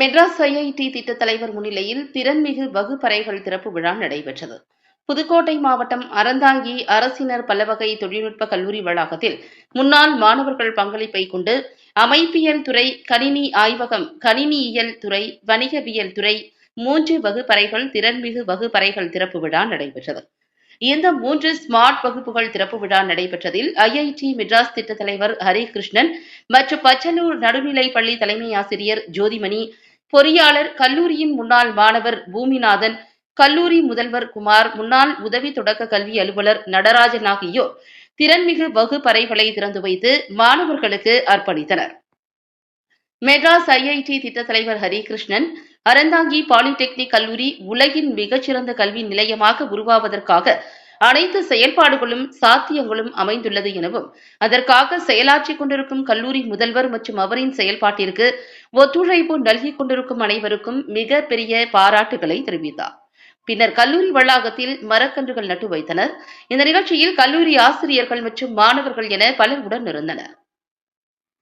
Madras IIT திட்ட தலைவர் முன்னிலையில் திறன்மிகு வகுப்பறைகள் திறப்பு விழா நடைபெற்றது. புதுக்கோட்டை மாவட்டம் அறந்தாங்கி அரசினர் பலவகை தொழில்நுட்ப கல்லூரி வளாகத்தில் முன்னாள் மாணவர்கள் பங்களிப்பை கொண்டு அமைப்பியல் துறை கணினி ஆய்வகம் கணினியியல் துறை வணிகவியல் துறை மூன்று வகுப்பறைகள் திறன்மிகு வகுப்பறைகள் திறப்பு விழா நடைபெற்றது. இந்த மூன்று ஸ்மார்ட் வகுப்புகள் திறப்பு விழா நடைபெற்றதில் ஐஐடி மெட்ராஸ் திட்ட தலைவர் ஹரிகிருஷ்ணன் மற்றும் பச்சலூர் நடுநிலைப் பள்ளி தலைமை ஆசிரியர் ஜோதிமணி பொறியாளர் கல்லூரியின் முன்னாள் மாணவர் பூமிநாதன் கல்லூரி முதல்வர் குமார் முன்னாள் உதவி தொடக்க கல்வி அலுவலர் நடராஜன் ஆகியோர் திறன்மிகு வகுப்பறைகளை திறந்து வைத்து மாணவர்களுக்கு அர்ப்பணித்தனர். மெட்ராஸ் ஐஐடி திட்ட தலைவர் ஹரிகிருஷ்ணன் அறந்தாங்கி பாலிடெக்னிக் கல்லூரி உலகின் மிகச்சிறந்த கல்வி நிலையமாக உருவாவதற்காக அனைத்து செயல்பாடுகளும் சாத்தியங்களும் அமைந்துள்ளது எனவும் அதற்காக செயலாற்றிக் கொண்டிருக்கும் கல்லூரி முதல்வர் மற்றும் அவரின் செயல்பாட்டிற்கு ஒத்துழைப்பு நல்கிக் கொண்டிருக்கும் அனைவருக்கும் மிக பெரிய பாராட்டுகளை தெரிவித்தார். பின்னர் கல்லூரி வளாகத்தில் மரக்கன்றுகள் நட்டு வைத்தனர். இந்த நிகழ்ச்சியில் கல்லூரி ஆசிரியர்கள் மற்றும் மாணவர்கள் என பலர் உடன் இருந்தனர்